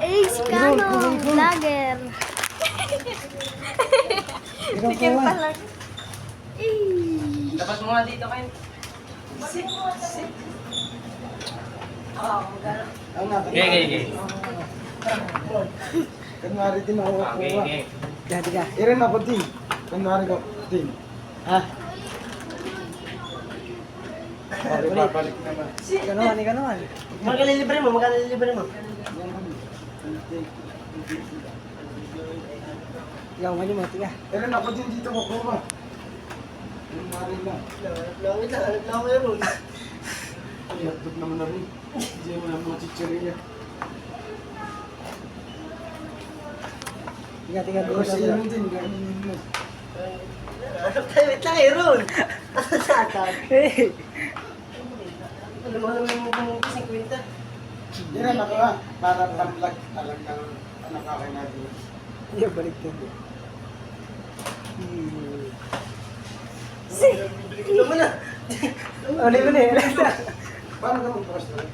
Eh, si Kano, vlogger. Sikim pa lang. Dapat mo nga dito kayo. Ang nga, Okay, okay, okay. Kunwari din ako Okay, okay. Dati ka. Irin ako din. Kunwari ko din. Ha? Okay, babalik naman. Ikaw naman, ikaw naman. Magkano libre mo? Magkano mo? Ikaw, mali mo, tiga. Irin ako din dito kukuha. Kunwari lang. Langit lang, hanap lang ako yun. Laptop naman na rin. Hindi mo na mga chichirya. Tiga, tiga, tiga. tiga. iyo din, mo. Hanap tayo, wait lang eh, Ron. Asa sa akin? Eh, Alam mo naman mo kung 50. Irin ako ha. Para pang-vlog talagang anak akin natin. Hindi, balik ko. Bibili mo na. Uli mo na eh. Paano ka magbukas na?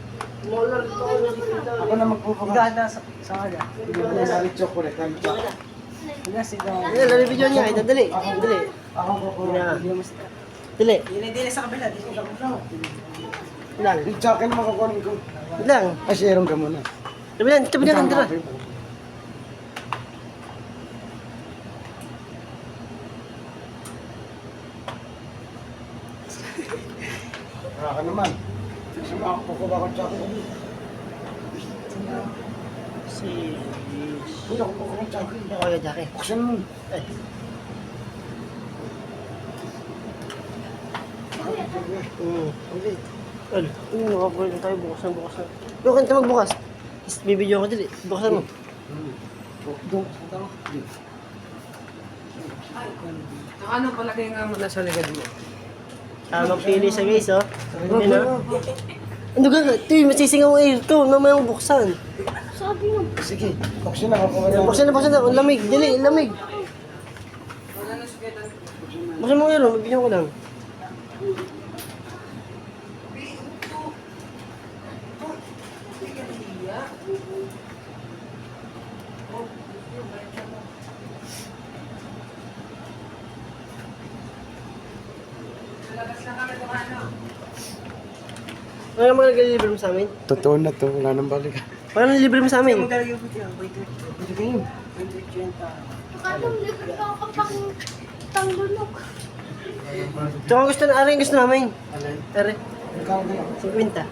Molar ito 50. Ako na magbubukas. Ikaw, anda sa sa kaga. Bibili na rin chocolate. Ano ba? Tiga, sigaw. Ayan, lalo video niya. Ito, dali. Dali. Ako. Hindi mo sigaw. Dali. Dili sa kabila, dili sa kabila. Lang. Yung jacket mo kukunin ko. Lang. Ay, share ka muna. Tabi lang, tabi lang, tara. Wala ka naman. Kasi makakukuha ko chocolate. Si... Hindi ako kukuha ng chocolate. Ako yung Jackie. Buksan mo. Ay. Hmm. Okay. Al, ano, nakabuhay na tayo. Bukas na, bukas na. Yung kanta magbukas. Is, bibidyo ko dali. Bukasan mo. Doon. Ano palagay nga mo na sa likod mo? Ah, magpili sa guys, oh. Ano? Ano ka? Tuy, masisingaw ang aircon. Mamaya mo buksan. sabi mo, Sige, buksan na na. Buksan na, buksan na. Ang lamig. Dali, ang lamig. Buksan mo yun, mabigyan ko lang. Ano naman nag-deliver mo sa amin? Totoo na to, wala nang balik. Paano nag-deliver mo sa amin? Akala libre ka kapag tanggulog. Tsaka gusto na, ano yung gusto namin? Din. 50.